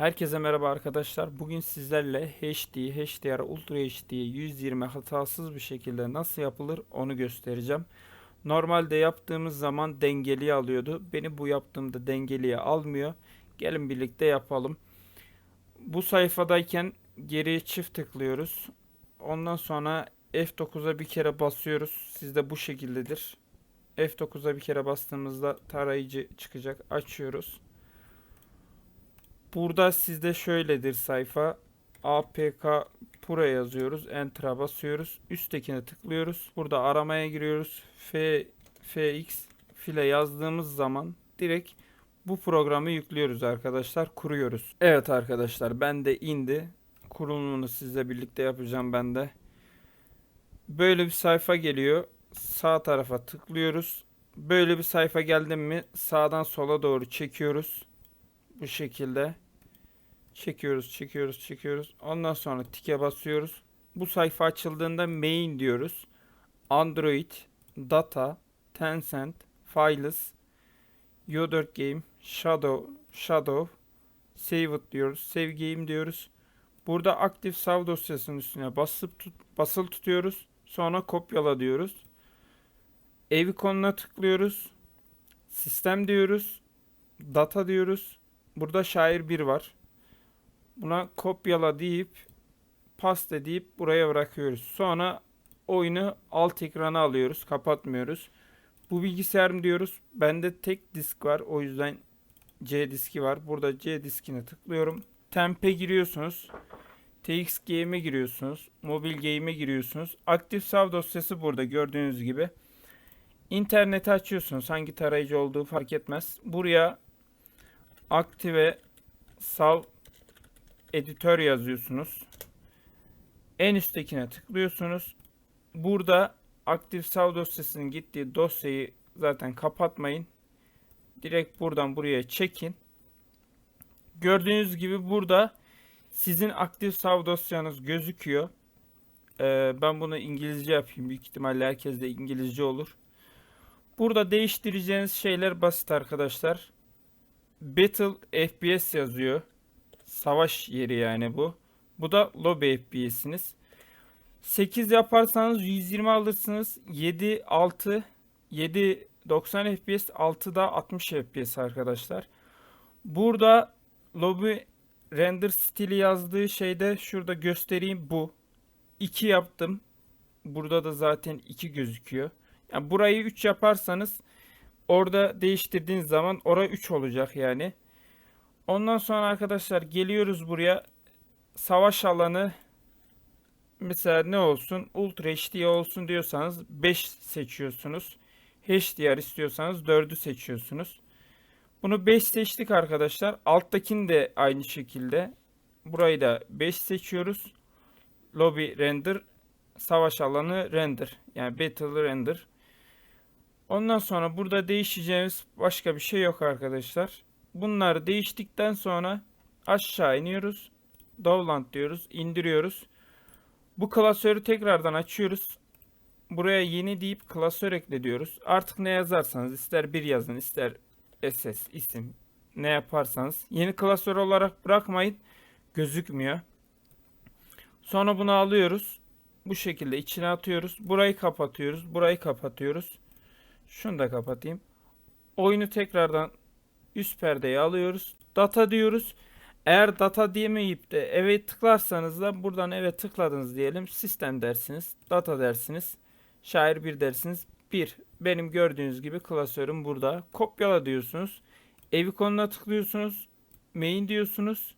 Herkese merhaba arkadaşlar. Bugün sizlerle HD, HDR, Ultra HD 120 hatasız bir şekilde nasıl yapılır onu göstereceğim. Normalde yaptığımız zaman dengeliye alıyordu. Beni bu yaptığımda dengeliye almıyor. Gelin birlikte yapalım. Bu sayfadayken geriye çift tıklıyoruz. Ondan sonra F9'a bir kere basıyoruz. Sizde bu şekildedir. F9'a bir kere bastığımızda tarayıcı çıkacak. Açıyoruz. Burada sizde şöyledir sayfa. APK Pro yazıyoruz. Enter'a basıyoruz. Üsttekine tıklıyoruz. Burada aramaya giriyoruz. F, FX file yazdığımız zaman direkt bu programı yüklüyoruz arkadaşlar. Kuruyoruz. Evet arkadaşlar ben de indi. Kurulumunu sizle birlikte yapacağım ben de. Böyle bir sayfa geliyor. Sağ tarafa tıklıyoruz. Böyle bir sayfa geldi mi sağdan sola doğru çekiyoruz. Bu şekilde. Çekiyoruz, çekiyoruz, çekiyoruz. Ondan sonra tike basıyoruz. Bu sayfa açıldığında main diyoruz. Android, Data, Tencent, Files, Yo4 Game, Shadow, Shadow, Save it diyoruz. Save game diyoruz. Burada aktif sav dosyasının üstüne basıp tut, basılı tutuyoruz. Sonra kopyala diyoruz. Ev ikonuna tıklıyoruz. Sistem diyoruz. Data diyoruz. Burada şair 1 var. Buna kopyala deyip paste deyip buraya bırakıyoruz. Sonra oyunu alt ekrana alıyoruz. Kapatmıyoruz. Bu bilgisayarım diyoruz. Bende tek disk var. O yüzden C diski var. Burada C diskine tıklıyorum. Temp'e giriyorsunuz. TX Game'e giriyorsunuz. Mobil Game'e giriyorsunuz. Aktif sav dosyası burada gördüğünüz gibi. İnterneti açıyorsunuz. Hangi tarayıcı olduğu fark etmez. Buraya aktive sav editör yazıyorsunuz. En üsttekine tıklıyorsunuz. Burada aktif sav dosyasının gittiği dosyayı zaten kapatmayın. Direkt buradan buraya çekin. Gördüğünüz gibi burada sizin aktif sav dosyanız gözüküyor. Ee, ben bunu İngilizce yapayım. Büyük ihtimalle herkes de İngilizce olur. Burada değiştireceğiniz şeyler basit arkadaşlar. Battle FPS yazıyor. Savaş yeri yani bu. Bu da lobby FPS'iniz. 8 yaparsanız 120 alırsınız. 7 6 7 90 FPS 6 da 60 FPS arkadaşlar. Burada lobby render stili yazdığı şeyde şurada göstereyim bu. 2 yaptım. Burada da zaten 2 gözüküyor. Yani burayı 3 yaparsanız orada değiştirdiğiniz zaman oraya 3 olacak yani. Ondan sonra arkadaşlar geliyoruz buraya. Savaş alanı mesela ne olsun? Ultra HD olsun diyorsanız 5 seçiyorsunuz. HDR istiyorsanız 4'ü seçiyorsunuz. Bunu 5 seçtik arkadaşlar. Alttakini de aynı şekilde. Burayı da 5 seçiyoruz. Lobby render, savaş alanı render. Yani battle render. Ondan sonra burada değişeceğimiz başka bir şey yok arkadaşlar. Bunlar değiştikten sonra aşağı iniyoruz. Download diyoruz. indiriyoruz. Bu klasörü tekrardan açıyoruz. Buraya yeni deyip klasör ekle diyoruz. Artık ne yazarsanız ister bir yazın ister SS isim ne yaparsanız yeni klasör olarak bırakmayın. Gözükmüyor. Sonra bunu alıyoruz. Bu şekilde içine atıyoruz. Burayı kapatıyoruz. Burayı kapatıyoruz. Şunu da kapatayım. Oyunu tekrardan üst perdeyi alıyoruz. Data diyoruz. Eğer data diyemeyip de eve tıklarsanız da buradan eve tıkladınız diyelim. Sistem dersiniz. Data dersiniz. Şair 1 dersiniz. 1. Benim gördüğünüz gibi klasörüm burada. Kopyala diyorsunuz. Ev ikonuna tıklıyorsunuz. Main diyorsunuz.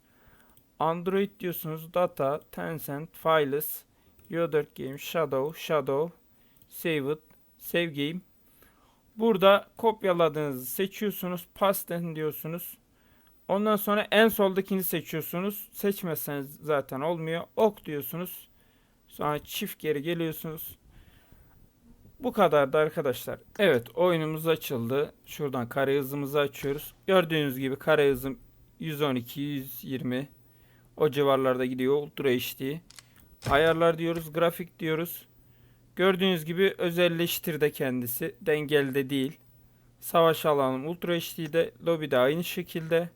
Android diyorsunuz. Data, Tencent, Files, Yo4 Game, Shadow, Shadow, Save It, Save Game. Burada kopyaladığınızı seçiyorsunuz. Paste diyorsunuz. Ondan sonra en soldakini seçiyorsunuz. Seçmezseniz zaten olmuyor. Ok diyorsunuz. Sonra çift geri geliyorsunuz. Bu kadardı arkadaşlar. Evet oyunumuz açıldı. Şuradan kare hızımızı açıyoruz. Gördüğünüz gibi kare hızım 112, 120 o civarlarda gidiyor. Ultra HD. Ayarlar diyoruz. Grafik diyoruz. Gördüğünüz gibi özelleştir de kendisi. Dengeli de değil. Savaş alanım Ultra HD'de. Lobby de aynı şekilde.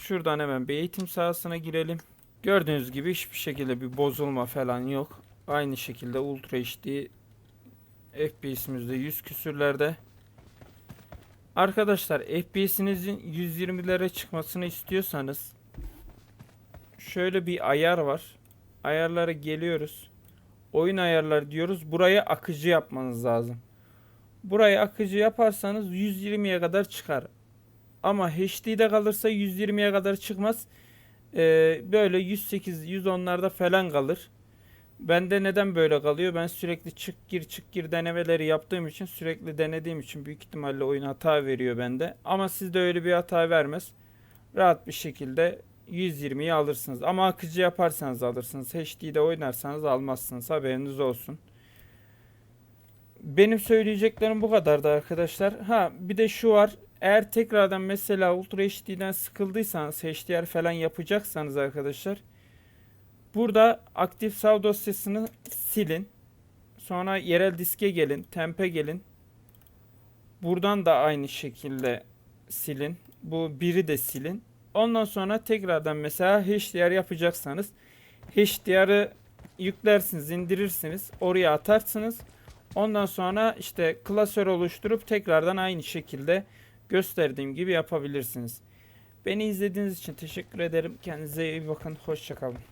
Şuradan hemen bir eğitim sahasına girelim. Gördüğünüz gibi hiçbir şekilde bir bozulma falan yok. Aynı şekilde Ultra HD FPS'imizde 100 küsürlerde. Arkadaşlar FPS'inizin 120'lere çıkmasını istiyorsanız şöyle bir ayar var. Ayarlara geliyoruz. Oyun ayarları diyoruz. Buraya akıcı yapmanız lazım. Burayı akıcı yaparsanız 120'ye kadar çıkar. Ama HD'de kalırsa 120'ye kadar çıkmaz. Ee, böyle 108 110'larda falan kalır. Bende neden böyle kalıyor? Ben sürekli çık gir çık gir denemeleri yaptığım için sürekli denediğim için büyük ihtimalle oyun hata veriyor bende. Ama sizde öyle bir hata vermez. Rahat bir şekilde 120'yi alırsınız. Ama akıcı yaparsanız alırsınız. HD'de oynarsanız almazsınız. Haberiniz olsun. Benim söyleyeceklerim bu kadardı arkadaşlar. Ha bir de şu var. Eğer tekrardan mesela Ultra HD'den sıkıldıysanız HDR falan yapacaksanız arkadaşlar burada aktif sav dosyasını silin. Sonra yerel diske gelin, tempe gelin. Buradan da aynı şekilde silin. Bu biri de silin. Ondan sonra tekrardan mesela HDR yapacaksanız HDR'ı yüklersiniz, indirirsiniz, oraya atarsınız. Ondan sonra işte klasör oluşturup tekrardan aynı şekilde gösterdiğim gibi yapabilirsiniz. Beni izlediğiniz için teşekkür ederim. Kendinize iyi bakın. Hoşçakalın.